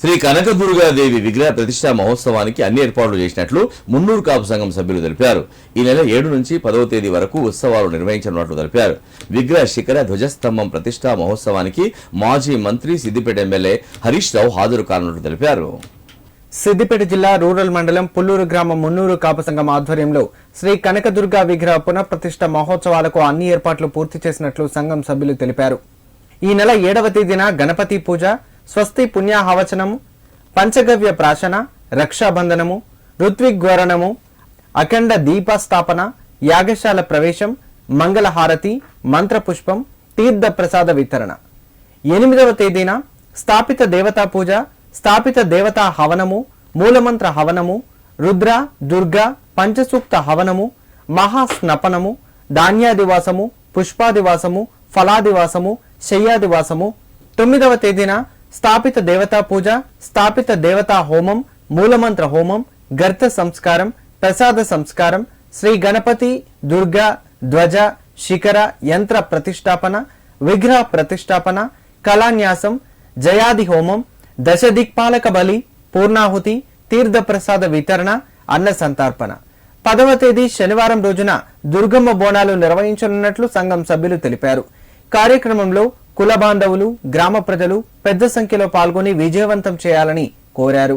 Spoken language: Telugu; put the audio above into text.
శ్రీ కనకదుర్గాదేవి విగ్రహ ప్రతిష్టా మహోత్సవానికి అన్ని ఏర్పాట్లు చేసినట్లు మున్నూరు కాపు సంఘం సభ్యులు తెలిపారు. ఈ నెల ఏడు నుంచి పదవ తేదీ వరకు ఉత్సవాలు నిర్వహించనున్నట్లు తెలిపారు. విగ్రహ శిఖర ధ్వజస్తంభం ప్రతిష్టా మహోత్సవానికి మాజీ మంత్రి సిద్దిపేట ఎమ్మెల్యే హరీష్ రావు హాజరు కానున్నట్లు తెలిపారు. సిద్దిపేట జిల్లా రూరల్ మండలం పుల్లూరు గ్రామం మున్నూరు కాపు సంఘం ఆధ్వర్యంలో శ్రీ కనకదుర్గ విగ్రహ పునఃప్రతిష్ట మహోత్సవాలకు అన్ని ఏర్పాట్లు పూర్తి చేసినట్లు సంఘం సభ్యులు తెలిపారు. ఈ నెల ఏడవ తేదీన గణపతి పూజ స్వస్తి పుణ్యాహవచనము పంచగవ్య ప్రాశన రక్షాబంధనము ఋత్విగ్వరణము అఖండ దీపస్థాపన యాగశాల ప్రవేశం మంగళహారతి మంత్రపుష్పం తీర్థ ప్రసాద వితరణ. ఎనిమిదవ తేదీన స్థాపిత దేవతా పూజ స్థాపిత దేవతా హవనము మూలమంత్ర హవనము రుద్ర దుర్గా పంచసూక్త హవనము మహాస్నపనము ధాన్యాదివాసము పుష్పాదివాసము ఫలాదివాసము శయ్యాదివాసము. తొమ్మిదవ తేదీన స్థాపిత దేవతా పూజ స్థాపిత దేవతా హోమం మూలమంత్ర హోమం గర్త సంస్కారం ప్రసాద సంస్కారం శ్రీ గణపతి దుర్గా ధ్వజ శిఖర యంత్ర ప్రతిష్టాపన విగ్రహ ప్రతిష్టాపన కళాన్యాసం జయాది హోమం దశ దిక్పాలక బలి పూర్ణాహుతి తీర్థ ప్రసాద వితరణ అన్న సంతర్పణ. పదవ తేదీ శనివారం రోజున దుర్గమ్మ బోనాలు నిర్వహించనున్నట్లు సంఘం సభ్యులు తెలిపారు. కార్యక్రమంలో కుల బాంధవులు గ్రామ ప్రజలు పెద్ద సంఖ్యలో పాల్గొని విజయవంతం చేయాలని కోరారు.